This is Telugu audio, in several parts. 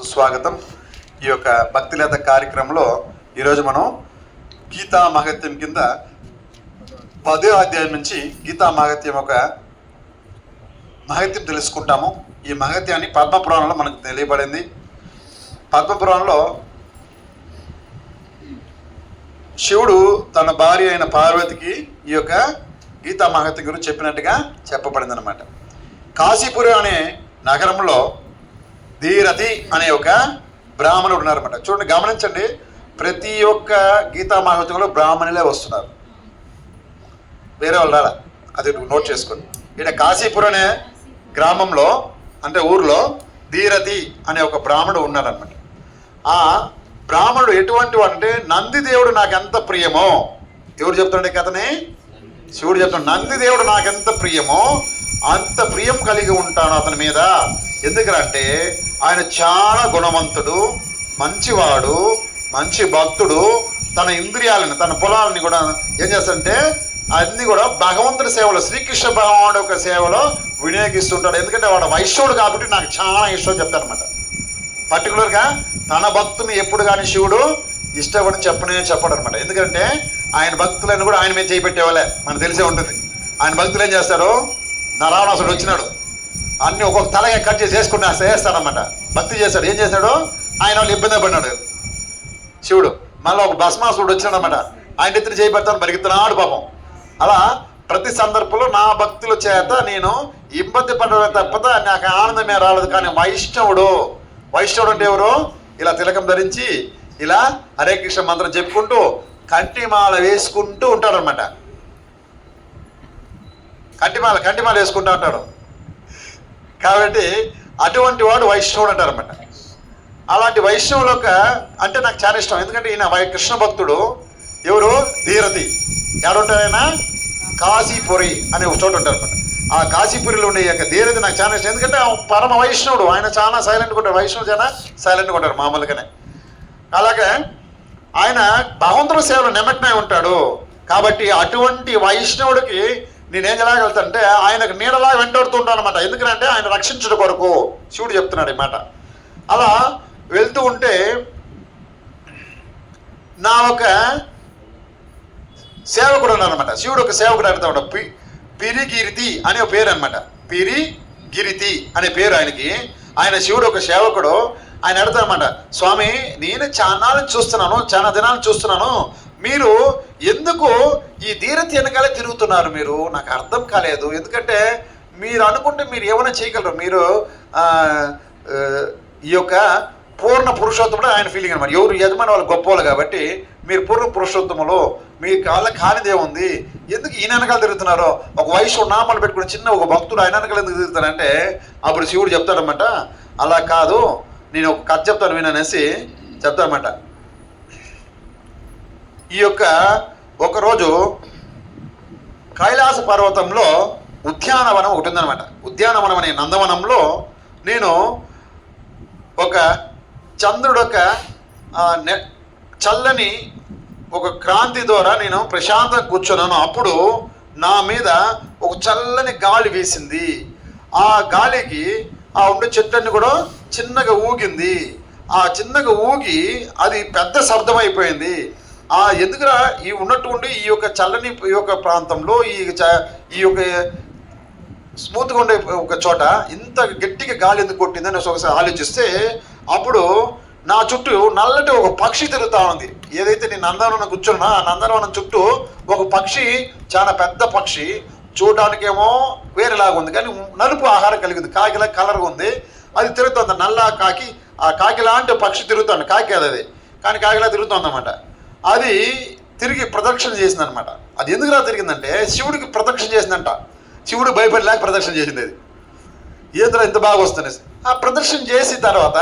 సుస్వాగతం. ఈ యొక్క భక్తిలేత కార్యక్రమంలో ఈరోజు మనం గీతా మహత్యం కింద పదో అధ్యాయం నుంచి గీతా మహత్యం ఒక మహత్యం తెలుసుకుంటాము. ఈ మహత్యాన్ని పద్మపురాణంలో మనకు తెలియబడింది. పద్మపురాణంలో శివుడు తన భార్య అయిన పార్వతికి ఈ యొక్క గీతా మహత్యం గురించి చెప్పినట్టుగా చెప్పబడింది అనమాట కాశీపురం అనే నగరంలో ధీరతి అనే ఒక బ్రాహ్మణుడు ఉన్నారన్నమాట. చూడండి గమనించండి. ప్రతి ఒక్క గీతా మహత్యంలో బ్రాహ్మణులే వస్తున్నారు. వేరే వాళ్ళు రాలా? అది నోట్ చేసుకోండి. ఇక్కడ కాశీపురం అనే గ్రామంలో అంటే ఊర్లో ధీరతి అనే ఒక బ్రాహ్మణుడు ఉన్నాడనమాట ఆ బ్రాహ్మణుడు ఎటువంటి వాడు అంటే నంది దేవుడు నాకు ఎంత ప్రియమో. ఎవరు చెప్తాడు కథని? శివుడు చెప్తాడు నంది దేవుడు నాకు ఎంత ప్రియమో అంత ప్రియం కలిగి ఉంటాను అతని మీద. ఎందుకంటే ఆయన చాలా గుణవంతుడు మంచివాడు మంచి భక్తుడు. తన ఇంద్రియాలను తన పొలాలని కూడా ఏం చేస్తాడంటే అన్ని కూడా భగవంతుడి సేవలో శ్రీకృష్ణ భగవానుడు యొక్క సేవలో వినియోగిస్తుంటాడు. ఎందుకంటే వాడు వైష్ణవుడు కాబట్టి నాకు చాలా ఇష్టం చెప్తారనమాట పర్టికులర్గా తన భక్తుని ఎప్పుడు కానీ శివుడు ఇష్టపడి చెప్పనే చెప్పడు అనమాట ఎందుకంటే ఆయన భక్తులను కూడా ఆయన మీద చేయిపెట్టేవాళ్ళే మనకు తెలిసే ఉంటుంది. ఆయన భక్తులు ఏం చేస్తారు? నరావణాసుడు వచ్చినాడు. అన్ని ఒక్కొక్క తలగా కట్ చేసి వేసుకున్నా చేస్తాడనమాట భక్తి చేస్తాడు. ఏం చేశాడు ఆయన వాళ్ళు ఇబ్బంది పడినాడు. శివుడు మళ్ళీ ఒక భస్మాసుడు వచ్చాడనమాట ఆయన ఎత్తున చేయబడతాను పరిగెత్తున్నాడు పాపం. అలా ప్రతి సందర్భంలో నా భక్తుల చేత నేను ఇబ్బంది పడడం తప్పత నాకు ఆనందమే రాలేదు. కానీ వైష్ణవుడు వైష్ణవుడు అంటే ఎవరు? ఇలా తిలకం ధరించి ఇలా హరే కృష్ణ మంత్రం చెప్పుకుంటూ కంటిమాల వేసుకుంటూ ఉంటాడనమాట కంటిమాల కంటిమాల వేసుకుంటూ ఉంటాడు. కాబట్టి అటువంటి వాడు వైష్ణవుడు అంటారన్నమాట. అలాంటి వైష్ణవులు ఒక అంటే నాకు చాలా ఇష్టం. ఎందుకంటే ఈయన వై కృష్ణ భక్తుడు. ఎవరు? ధీరతి. ఎవరుంటారైనా కాశీపురి అనే ఒక చోట ఉంటారు అనమాట ఆ కాశీపురిలో ఉండే యొక్క ధీరతి నాకు చాలా ఇష్టం. ఎందుకంటే పరమ వైష్ణవుడు. ఆయన చాలా సైలెంట్గా ఉంటారు. వైష్ణవుడు చాలా సైలెంట్గా ఉంటారు మామూలుగానే. అలాగే ఆయన భగవంతుడి సేవలో నిమగ్నమై ఉంటాడు. కాబట్టి అటువంటి వైష్ణవుడికి నేనేం చేయగలుగుతానంటే ఆయనకు నీడలాగా వెంటాడుతుంటాను అనమాట ఎందుకంటే ఆయన రక్షించడం కొరకు శివుడు చెప్తున్నాడు ఈ మాట. అలా వెళ్తూ ఉంటే నా ఒక సేవకుడు ఉన్నారనమాట శివుడు ఒక సేవకుడు అడుగుతాడు పి పిరిగిరితి అనే ఒక పేరు అనమాట పిరిగిరితి అనే పేరు ఆయనకి. ఆయన శివుడు ఒక సేవకుడు. ఆయన అడుగుతారనమాట స్వామి నేను చాలా చూస్తున్నాను చాలా దినాలు చూస్తున్నాను. మీరు ఎందుకు ఈ ధీరత వెనకాలే తిరుగుతున్నారు మీరు? నాకు అర్థం కాలేదు. ఎందుకంటే మీరు అనుకుంటే మీరు ఏమైనా చేయగలరు? మీరు ఈ యొక్క పూర్ణ పురుషోత్తముడు ఆయన ఫీలింగ్ అనమాట ఎవరు యజమాని వాళ్ళు గొప్పవాళ్ళు కాబట్టి మీరు పూర్ణ పురుషోత్తములు మీ కాళ్ళ కానిదే ఉంది. ఎందుకు ఈయన వెనకాల తిరుగుతున్నారు? ఒక వయసు నామాలు పెట్టుకుని చిన్న ఒక భక్తుడు ఆయన వెనకాల ఎందుకు తిరుగుతారంటే అప్పుడు శివుడు చెప్తాడనమాట అలా కాదు నేను ఒక కథ చెప్తాను విననేసి చెప్తానమాట ఈ యొక్క ఒకరోజు కైలాస పర్వతంలో ఉద్యానవనం ఒకటి ఉందన్నమాట. ఉద్యానవనం అనే నందవనంలో నేను ఒక చంద్రుడు ఒక నె- చల్లని ఒక క్రాంతి ద్వారా నేను ప్రశాంతంగా కూర్చున్నాను. అప్పుడు నా మీద ఒక చల్లని గాలి వేసింది. ఆ గాలికి ఆ ఉండే చెట్లన్నీ కూడా చిన్నగా ఊగింది. ఆ చిన్నగా ఊగి అది పెద్ద శబ్దం అయిపోయింది. ఆ ఎందుకురా ఈ ఉన్నటువంటి ఈ యొక్క చల్లని ఈ యొక్క ప్రాంతంలో ఈ చ- ఈ యొక్క స్మూత్గా ఉండే ఒక చోట ఇంత గట్టిగా గాలి ఎందుకు కొట్టిందని ఒకసారి ఆలోచిస్తే అప్పుడు నా చుట్టూ నల్లటి ఒక పక్షి తిరుగుతూ ఉంది. ఏదైతే నేను నందనవనం కూర్చున్నా ఆ నందనవనం చుట్టూ ఒక పక్షి చాలా పెద్ద పక్షి చూడడానికేమో వేరేలాగా ఉంది. కానీ నలుపు ఆహారం కలిగింది. కాకిలా కలర్గా ఉంది. అది తిరుగుతుంది. నల్ల కాకి ఆ కాకి లాంటి పక్షి తిరుగుతుంది. కాకి అది. అది కానీ కాకిలా తిరుగుతుంది అనమాట అది తిరిగి ప్రదక్షిణ చేసింది అనమాట అది ఎందుకులా తిరిగిందంటే శివుడికి ప్రదక్షిణ చేసిందంట. శివుడు భయపడలేక ప్రదక్షిణ చేసింది అది. ఈతలో ఇంత బాగా వస్తుంది ఆ ప్రదర్శన చేసిన తర్వాత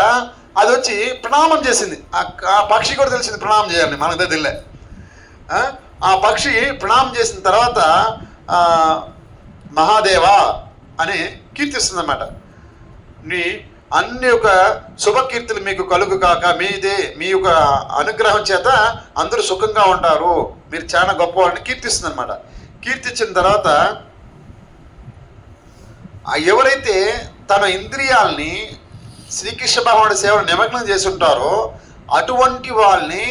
అది వచ్చి ప్రణామం చేసింది. ఆ పక్షి కూడా తెలిసింది ప్రణామం చేయాలని మనకు తెలియలే. ఆ? ఆ పక్షి ప్రణామం చేసిన తర్వాత మహాదేవా అని కీర్తిస్తుంది అన్నమాట నీ అన్ని యొక్క శుభకీర్తులు మీకు కలుగు కాక మీదే మీ యొక్క అనుగ్రహం చేత అందరూ సుఖంగా ఉంటారు. మీరు చాలా గొప్పవాళ్ళని కీర్తిస్తుంది అనమాట కీర్తించిన తర్వాత ఎవరైతే తన ఇంద్రియాల్ని శ్రీకృష్ణ భగవానుడి సేవను నిమగ్నం చేసి ఉంటారో అటువంటి వాళ్ళని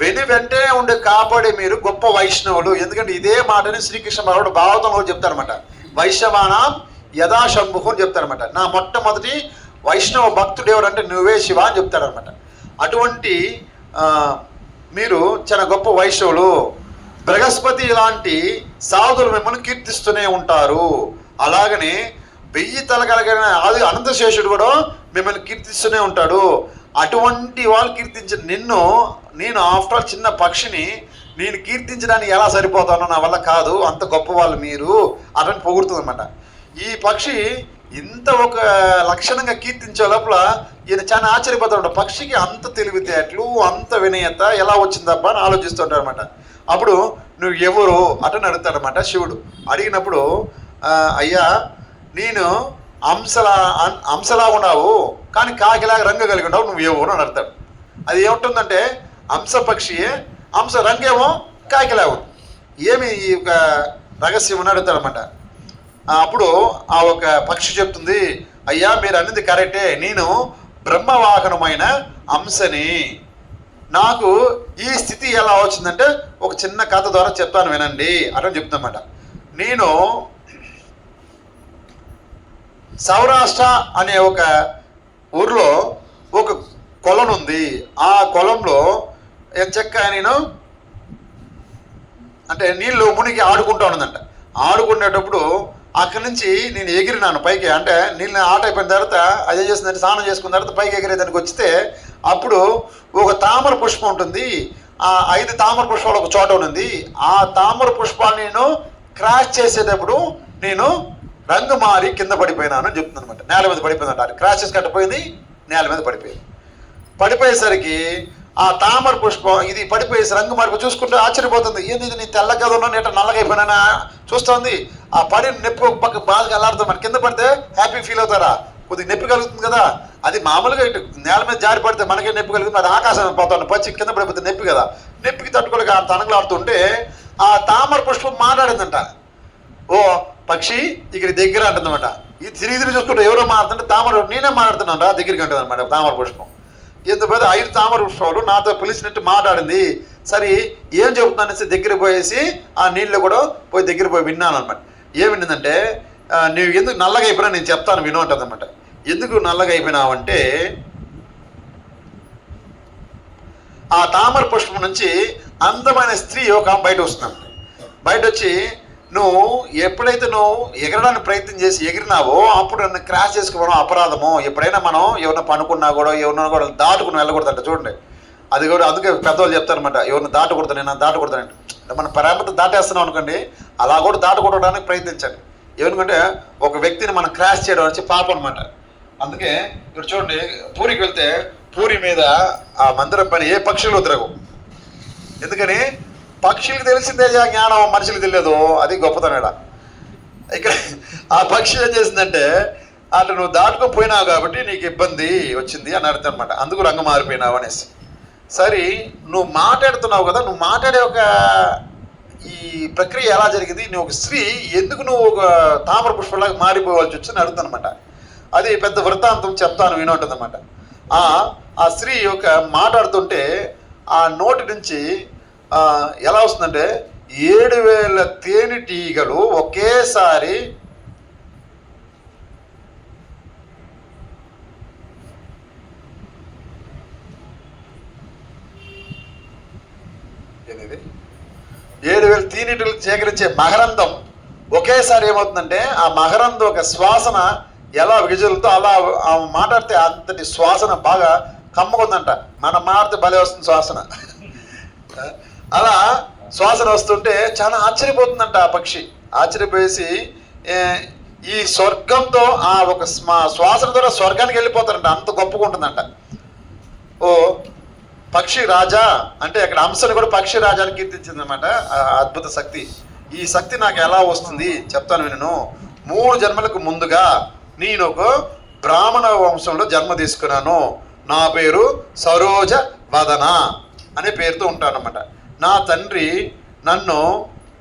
వెను వెంటనే ఉండి కాపాడే మీరు గొప్ప వైష్ణవులు. ఎందుకంటే ఇదే మాటని శ్రీకృష్ణ భగవానుడు భాగవతంలో చెప్తారనమాట వైష్ణవానం యథా అని చెప్తారనమాట నా మొట్టమొదటి వైష్ణవ భక్తుడు ఎవరంటే నువ్వే శివ అని చెప్తారనమాట అటువంటి మీరు చాలా గొప్ప వైష్ణవులు. బృహస్పతి లాంటి సాధులు మిమ్మల్ని కీర్తిస్తూనే ఉంటారు. అలాగనే వెయ్యి తల కలిగిన ఆది అనంతశేషుడు కూడా మిమ్మల్ని కీర్తిస్తూనే ఉంటాడు. అటువంటి వాళ్ళు కీర్తించిన నిన్ను నేను ఆఫ్టర్ ఆల్ చిన్న పక్షిని నేను కీర్తించడానికి ఎలా సరిపోతానో నా వల్ల కాదు. అంత గొప్ప వాళ్ళు మీరు. అతని పొగుడుతుంది ఈ పక్షి ఇంత ఒక లక్షణంగా కీర్తించే లోపల ఈయన చాలా ఆశ్చర్యపోతాడు పక్షికి అంత తెలివితేటలు అంత వినయత ఎలా వచ్చిందబ్బా అని ఆలోచిస్తుంటాడు అనమాట అప్పుడు నువ్వు ఎవరు అటని అడుగుతాడనమాట శివుడు. అడిగినప్పుడు అయ్యా నేను అంశలా అంశలా ఉన్నావు కానీ కాకిలాగా రంగు కలిగి ఉన్నావు నువ్వు ఎవరు? అని అడతాడు అది ఏముంటుందంటే అంశ పక్షియే అంశ రంగేమో కాకిలాగా ఏమి ఈ యొక్క రహస్యం అని అడుగుతాడనమాట అప్పుడు ఆ ఒక పక్షి చెప్తుంది అయ్యా మీరు అన్నది కరెక్టే. నేను బ్రహ్మవాహనమైన అంశని. నాకు ఈ స్థితి ఎలా వచ్చిందంటే ఒక చిన్న కథ ద్వారా చెప్తాను వినండి. అని చెప్తున్నమాట నేను సౌరాష్ట్ర అనే ఒక ఊర్లో ఒక కొలను ఉంది. ఆ కొలంలో చెక్క నేను? అంటే నీళ్ళు మునిగి ఆడుకుంటా ఉన్నదంట. ఆడుకునేటప్పుడు అక్కడి నుంచి నేను ఎగిరినాను పైకి. అంటే నీళ్ళు ఆట అయిపోయిన తర్వాత అదే చేసిన స్నానం చేసుకున్న తర్వాత పైకి ఎగిరేదానికి వచ్చితే అప్పుడు ఒక తామర పుష్పం ఉంటుంది. ఆ ఐదు తామర పుష్పాలు ఒక చోట ఉంది ఆ తామర పుష్పాన్ని నేను క్రాష్ చేసేటప్పుడు నేను రంగు మారి కింద పడిపోయినాను అని చెప్తుంది అనమాట నేల మీద పడిపోయిందంట. క్రాష్ చేసి కట్టపోయింది నేల మీద పడిపోయింది. పడిపోయేసరికి ఆ తామర పుష్పం ఇది పడిపోయేసి రంగు మార్పు చూసుకుంటే ఆశ్చర్యపోతుంది. ఏంది ఇది నీ తెల్ల కదా ఉన్నా నేట నల్లగైపోయినా చూస్తుంది. ఆ పడి నొప్పి ఒక పక్క బాగా అల్లాడుతుంది మన కింద పడితే హ్యాపీ ఫీల్ అవుతారా? కొద్దిగా నొప్పి కలుగుతుంది కదా. అది మామూలుగా ఇటు నేల మీద జారి పడితే మనకే నొప్పి కలుగుతుంది. అది ఆకాశం పోతాను. పచ్చి కింద పడిపోతే నొప్పి కదా. నొప్పికి తట్టుకోలేక అంత అనగలాడుతుంటే ఆ తామర పుష్పం మాట్లాడిందంట. ఓ పక్షి ఇక్కడ దగ్గర అంటుందన్నమాట. ఇది తిరిగి తిరిగి చూసుకుంటే ఎవరో మాట్లాడుతుంటే తామర నేనే మాట్లాడుతున్నాను రా దగ్గరికి అంటుంది అనమాట తామర పుష్పం. ఎంత ఐదు తామర వృక్షాలు నాతో పిలిచినట్టు మాట్లాడింది. సరే ఏం చెబుతున్నానేసి దగ్గర పోయేసి ఆ నీళ్ళు కూడా పోయి దగ్గర పోయి విన్నాను అనమాట ఏమిందంటే విన్నదంటే నువ్వు ఎందుకు నల్లగా అయిపోయినా నేను చెప్తాను విను అంటదనమాట అనమాట ఎందుకు నల్లగా అయిపోయినావంటే ఆ తామర పుష్పం నుంచి అందమైన స్త్రీ ఒక బయట వస్తుంది బయట వచ్చి నువ్వు ఎప్పుడైతే నువ్వు ఎగరడానికి ప్రయత్నం చేసి ఎగిరినావో అప్పుడు నన్ను క్రాష్ చేసుకోవడం అపరాధము. ఎప్పుడైనా మనం ఎవరిని పనుకున్నా కూడా ఎవరినైనా కూడా దాటుకుని వెళ్ళకూడదంట చూడండి. అది కూడా అందుకే పెద్దవాళ్ళు చెప్తారనమాట ఎవరిని దాటకూడదు నేను దాటకూడదంటే మన పరామత దాటేస్తున్నాం అనుకోండి అలా కూడా దాటకూడడానికి ప్రయత్నించండి ఎందుకంటే ఒక వ్యక్తిని మనం క్రాష్ చేయడం వచ్చి పాపం అనమాట అందుకే ఇక్కడ చూడండి పూరికి వెళ్తే పూరి మీద ఆ మందిరం పని ఏ పక్షులు తిరగవు. ఎందుకని? పక్షులకు తెలిసిందే జ్ఞానం మనుషులకు తెలియదు. అది గొప్పతనం ఇక్కడ. ఆ పక్షి ఏం చేసిందంటే అటు నువ్వు దాటుకుని పోయినావు కాబట్టి నీకు ఇబ్బంది వచ్చింది అని అర్థం అనమాట అందుకు రంగు మారిపోయినావు అనేసి. సరే నువ్వు మాట్లాడుతున్నావు కదా నువ్వు మాట్లాడే ఒక ఈ ప్రక్రియ ఎలా జరిగింది? నువ్వు ఒక స్త్రీ ఎందుకు నువ్వు ఒక తామర పుష్పలాగా మారిపోవాల్సి వచ్చింది అడుగుతాను అనమాట అది పెద్ద వృత్తాంతం చెప్తాను వినోంటుంది అనమాట ఆ స్త్రీ యొక్క మాట్లాడుతుంటే ఆ నోటి నుంచి ఎలా వస్తుందంటే ఏడు వేల తేనెటీగలు ఒకేసారి ఏడు వేల తీనిటులు సేకరించే మకరందం ఒకేసారి ఏమవుతుందంటే ఆ మకరందం ఒక శ్వాసన ఎలా విగజలుతో అలా మాట్లాడితే అంతటి శ్వాసన బాగా కమ్మకుందంట మనం మాడితే భలే వస్తుంది శ్వాసన. అలా శ్వాసన వస్తుంటే చాలా ఆశ్చర్యపోతుందంట ఆ పక్షి. ఆశ్చర్యపోయేసి ఈ స్వర్గంతో ఆ ఒక మా శ్వాసన ద్వారా స్వర్గానికి వెళ్ళిపోతారంట. అంత గొప్పగా ఉంటుందంట. ఓ పక్షి రాజా అంటే అక్కడ అంశను కూడా పక్షి రాజాని కీర్తించింది అనమాట అద్భుత శక్తి. ఈ శక్తి నాకు ఎలా వస్తుంది? చెప్తాను వినను. మూడు జన్మలకు ముందుగా నేను ఒక బ్రాహ్మణ వంశంలో జన్మ తీసుకున్నాను. నా పేరు సరోజ వదన అనే పేరుతో ఉంటానన్నమాట. నా తండ్రి నన్ను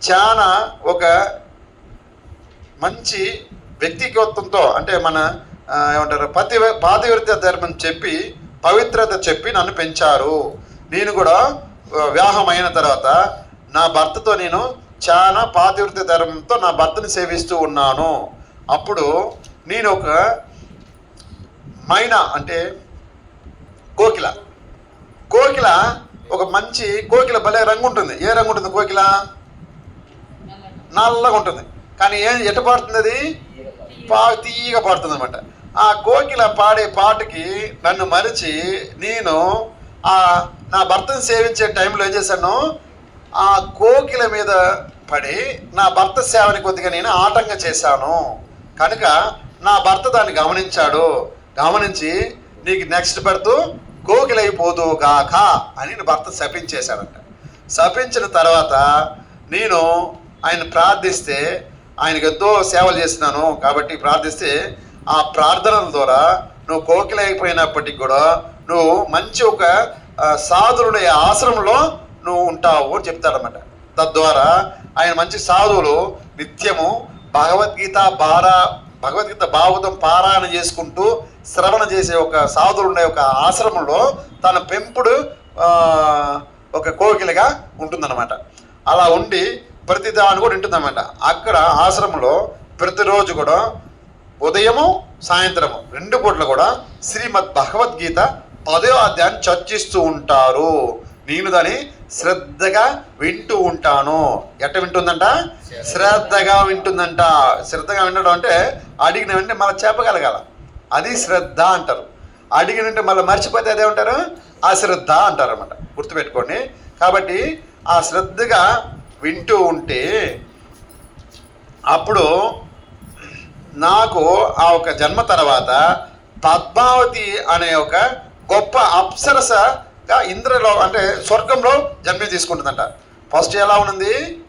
చాలా ఒక మంచి వ్యక్తిగతంతో అంటే మన ఏమంటారు పతి పాతివృత్య ధర్మం చెప్పి పవిత్రత చెప్పి నన్ను పెంచారు. నేను కూడా వివాహమైన వివాహం అయిన తర్వాత నా భర్తతో నేను చాలా పాతివృత్య ధర్మంతో నా భర్తను సేవిస్తూ ఉన్నాను. అప్పుడు నేను ఒక మైనా అంటే కోకిల. కోకిల ఒక మంచి కోకిల భలే రంగు ఉంటుంది. ఏ రంగు ఉంటుంది కోకిల? నల్లగా ఉంటుంది. కానీ ఏ ఎట పాడుతుంది అది? పా తీయగా పాడుతుంది అనమాట ఆ కోకిల పాడే పాటకి నన్ను మరిచి నేను ఆ నా భర్తను సేవించే టైంలో ఏం చేశాను? ఆ కోకిల మీద పడి నా భర్త సేవని కొద్దిగా నేను ఆటంకం చేశాను. కనుక నా భర్త దాన్ని గమనించాడు. గమనించి నీకు నెక్స్ట్ బర్త్ కోకిలైపోదుగాక అని నా భర్త శపించేశాడంట. శపించిన తర్వాత నేను ఆయన ప్రార్థిస్తే ఆయనకు ఎంతో సేవలు చేసినాను కాబట్టి ప్రార్థిస్తే ఆ ప్రార్థనల ద్వారా నువ్వు కోకిలైపోయినప్పటికి కూడా నువ్వు మంచి ఒక సాధువుడి ఆశ్రమంలో నువ్వు ఉంటావు అని చెప్తాడనమాట తద్వారా ఆయన మంచి సాధువులు నిత్యము భగవద్గీత బారా భగవద్గీత భాగవతం పారాయణ చేసుకుంటూ శ్రవణ చేసే ఒక సాధులు ఉండే ఒక ఆశ్రమంలో తన పెంపుడు ఒక కోకిలగా ఉంటుందన్నమాట. అలా ఉండి ప్రతి దాని కూడా ఉంటుందన్నమాట అక్కడ ఆశ్రమంలో ప్రతిరోజు కూడా ఉదయము సాయంత్రము రెండు పూట్ల కూడా శ్రీమద్ భగవద్గీత పదో అధ్యాయాన్ని చర్చిస్తూ ఉంటారు. నేను దాని శ్రద్ధగా వింటూ ఉంటాను. ఎట్ట వింటుందంట? శ్రద్ధగా వింటుందంట. శ్రద్ధగా వినడం అంటే అడిగిన వెంటనే మళ్ళీ చెప్పగలగాల. అది శ్రద్ధ అంటారు. అడిగిన వెంటనే మళ్ళీ మర్చిపోతే అదేమంటారు అశ్రద్ధ అంటారు అనమాట గుర్తుపెట్టుకోండి. కాబట్టి ఆ శ్రద్ధగా వింటూ ఉంటే అప్పుడు నాకు ఆ ఒక జన్మ తర్వాత పద్మావతి అనే ఒక గొప్ప అప్సరస ఇంద్రలో అంటే స్వర్గంలో జన్మ తీసుకుంటుందంట. ఫస్ట్ ఎలా ఉన్నది?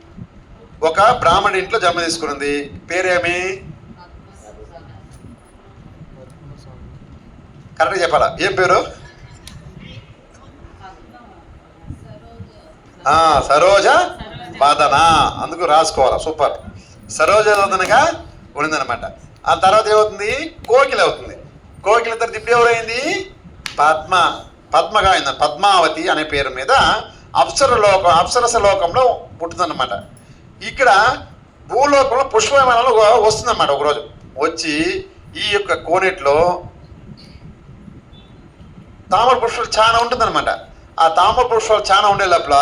ఒక బ్రాహ్మణ ఇంట్లో జన్మ తీసుకున్నది. పేరేమి? కరెక్ట్గా చెప్పాలా? ఏం పేరు? సరోజ వాదన. అందుకు రాసుకోవాలి? సూపర్ సరోజ వాదనగా ఉండిందనమాట ఆ తర్వాత ఏమవుతుంది? కోకిల అవుతుంది. కోకిల తర్వాత ఇప్పుడు ఎవరైంది? పద్మ. పద్మగా అయింది పద్మావతి అనే పేరు మీద అప్సర లోకం అప్సరస లోకంలో పుట్టిందన్నమాట. ఇక్కడ భూలోకంలో పుష్పవిమానంలో వస్తుందన్నమాట ఒకరోజు. వచ్చి ఈ యొక్క కోనేట్లో తామర పుష్పాలు చాలా ఉంటుందన్నమాట. ఆ తామర పుష్పాలు చాలా ఉండే లోపల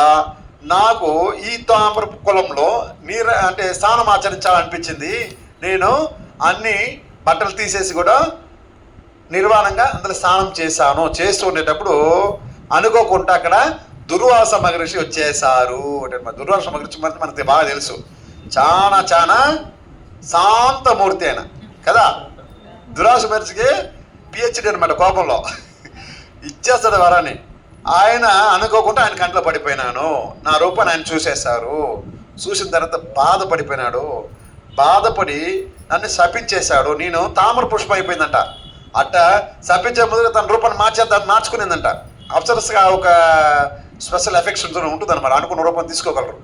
నాకు ఈ తామర కులంలో నీరు అంటే స్నానం ఆచరించాలనిపించింది. నేను అన్ని బట్టలు తీసేసి కూడా నిర్వాణంగా అందులో స్నానం చేశాను. చేస్తూ ఉండేటప్పుడు అనుకోకుండా అక్కడ దుర్వాస మహర్షి వచ్చేసారు అంటే మన దుర్వాస మహర్షి మనకి మనకి బాగా తెలుసు. చాలా చాలా శాంతమూర్తి ఆయన. కదా? దుర్వాస మహర్షికి పిహెచ్డి అనమాట కోపంలో. ఇచ్చేస్తాడు వరాన్ని. ఆయన అనుకోకుండా ఆయన కంట్లో పడిపోయినాను. నా రూపాన్ని ఆయన చూసేశారు. చూసిన తర్వాత బాధపడిపోయినాడు. బాధపడి నన్ను శపించేశాడు. నేను తామర పుష్పం అయిపోయిందంట. అట్ట శపించే ముందుగా తన రూపాన్ని మార్చేద్దాన్ని మార్చుకునేదంట. అప్సరస్గా ఒక స్పెషల్ ఎఫెక్షన్ ఉంటుంది అనమాట అనుకున్న రూపం తీసుకోగలరు.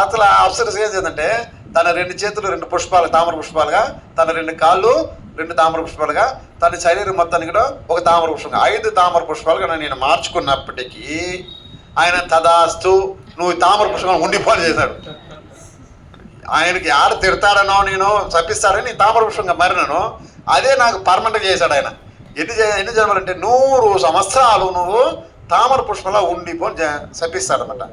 అసలు ఆ అప్సరస్ ఏం చేద్దంటే తన రెండు చేతులు రెండు పుష్పాలు తామర పుష్పాలుగా తన రెండు కాళ్ళు రెండు తామర పుష్పాలుగా తన శరీరం మొత్తానికి కూడా ఒక తామర పుష్పంగా ఐదు తామర పుష్పాలుగా నేను మార్చుకున్నప్పటికీ ఆయన తదాస్తు నువ్వు తామర పుష్పం ఉండిపోని చేశాడు. ఆయనకి ఆడ తిడతాడనో నేను చప్పిస్తాడని తామర పుష్పంగా మారినాను. అదే నాకు పర్మనెంట్ చేశాడు ఆయన. ఎన్ని ఎన్ని జన్మలంటే నూరు సంవత్సరాలు నువ్వు తామర పుష్పలా ఉండిపోని జ- శపిస్తాడనమాట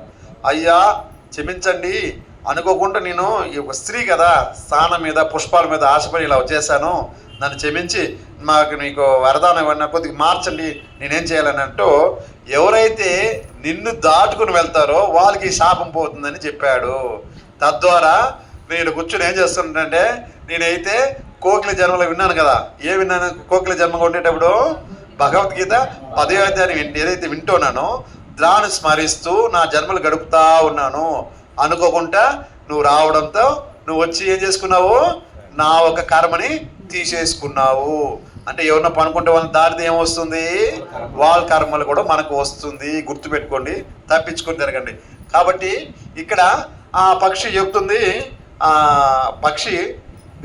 అయ్యా క్షమించండి. అనుకోకుండా నేను ఈ ఒక స్త్రీ కదా స్థానం మీద పుష్పాల మీద ఆశపడి ఇలా వచ్చేసాను. నన్ను క్షమించి మాకు నీకు వరదానం ఇవ్వన్న కొద్దిగా మార్చండి. నేనేం చేయాలని అంటూ ఎవరైతే నిన్ను దాటుకుని వెళ్తారో వాళ్ళకి శాపం పోతుందని చెప్పాడు. తద్వారా నేను కూర్చొని ఏం చేస్తుంటే నేనైతే కోకిల జన్మలో విన్నాను కదా. ఏ విన్నాను? కోకిల జన్మగా ఉండేటప్పుడు భగవద్గీత పదే అధ్యాయం ఏదైతే వింటున్నానో దాన్ని స్మరిస్తూ నా జన్మలు గడుపుతా ఉన్నాను. అనుకోకుండా నువ్వు రావడంతో నువ్వు వచ్చి ఏం చేసుకున్నావు? నా ఒక కర్మని తీసేసుకున్నావు. అంటే ఎవరన్నా పనుకుంటే వాళ్ళ దారిది ఏమొస్తుంది? వాళ్ళ కర్మలు కూడా మనకు వస్తుంది. గుర్తుపెట్టుకోండి తప్పించుకొని తిరగండి. కాబట్టి ఇక్కడ ఆ పక్షి చెప్తుంది ఆ పక్షి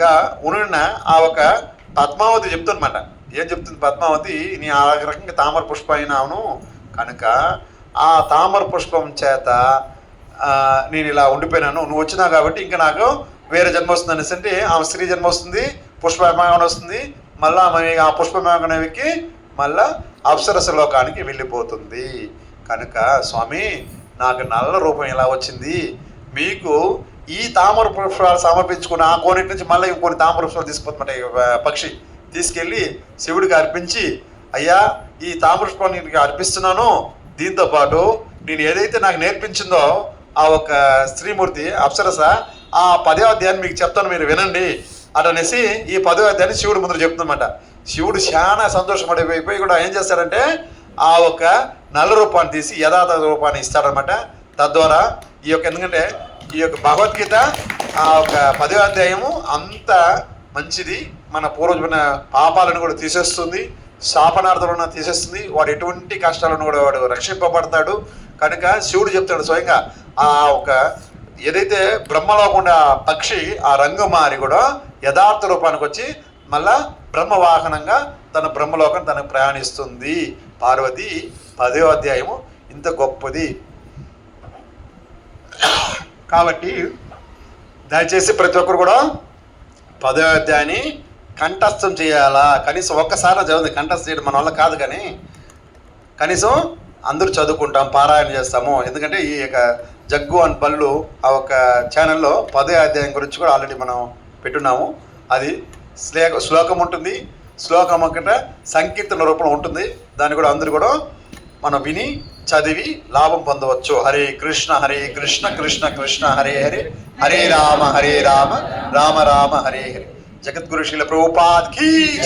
గా ఉన్న ఆ ఒక పద్మావతి చెప్తుందన్నమాట. ఏం చెప్తుంది పద్మావతి? నీ ఆ రకంగా తామర పుష్పం అయినావును కనుక ఆ తామర పుష్పం చేత నేను ఇలా ఉండిపోయినాను. నువ్వు వచ్చినావు కాబట్టి ఇంకా నాకు వేరే జన్మ వస్తుంది అనేసి అంటే ఆమె స్త్రీ జన్మ వస్తుంది పుష్పమాగం వస్తుంది మళ్ళీ ఆమె ఆ పుష్పమాగం మళ్ళా అప్సరస లోకానికి వెళ్ళిపోతుంది. కనుక స్వామి నాకు నల్ల రూపం ఇలా వచ్చింది? మీకు ఈ తామర పుష్పాలు సమర్పించుకున్న ఆ కోనేటి నుంచి మళ్ళీ ఇంకొన్ని తామర పుష్పాలు తీసుకుపోతుంట పక్షి తీసుకెళ్ళి శివుడికి అర్పించి అయ్యా ఈ తామర పుష్పాలు నీకు అర్పిస్తున్నాను. దీంతో పాటు నేను ఏదైతే నాకు నేర్పించిందో ఆ ఒక స్త్రీమూర్తి అప్సరస ఆ పదో అధ్యాయాన్ని మీకు చెప్తాను మీరు వినండి అటనేసి ఈ పదో అధ్యాయాన్ని శివుడు ముందు చెప్తుందన్నమాట. శివుడు చాలా సంతోషపడిపోయిపోయి కూడా ఏం చేస్తాడంటే ఆ ఒక నల్ల రూపాన్ని తీసి యథార్థ రూపాన్ని ఇస్తాడనమాట తద్వారా ఈ యొక్క ఎందుకంటే ఈ యొక్క భగవద్గీత ఆ యొక్క పదో అధ్యాయము అంత మంచిది. మన పూర్వజమైన పాపాలను కూడా తీసేస్తుంది శాపనార్థులను తీసేస్తుంది. వాడు ఎటువంటి కష్టాలను కూడా వాడు రక్షింపబడతాడు. కనుక శివుడు చెప్తాడు స్వయంగా ఆ ఒక ఏదైతే బ్రహ్మలోకుండా పక్షి ఆ రంగు మారి కూడా యథార్థ రూపానికి వచ్చి మళ్ళా బ్రహ్మవాహనంగా తన బ్రహ్మలోకం తనకు ప్రయాణిస్తుంది. పార్వతి పదో అధ్యాయము ఇంత గొప్పది. కాబట్టి దయచేసి ప్రతి ఒక్కరు కూడా పదో అధ్యాయాన్ని కంఠస్థం చేయాలా? కనీసం ఒక్కసారి చదువుతుంది కంఠస్థం చేయడం మన వల్ల కాదు కానీ కనీసం అందరూ చదువుకుంటాం పారాయణ చేస్తాము. ఎందుకంటే ఈ యొక్క జగ్గు అండ్ బళ్ళు ఆ ఒక ఛానల్లో పదో అధ్యాయం గురించి కూడా ఆల్రెడీ మనం పెట్టున్నాము. అది శ్లేక శ్లోకం ఉంటుంది. శ్లోకం ఒకట సంకీర్తన రూపంలో ఉంటుంది. దాన్ని కూడా అందరూ కూడా మనం విని చదివి లాభం పొందవచ్చు. హరే కృష్ణ హరే కృష్ణ కృష్ణ కృష్ణ హరే హరే. హరే రామ హరే రామ రామ రామ హరే హరే. జగద్గురు శిల ప్రభుపాద్ కీ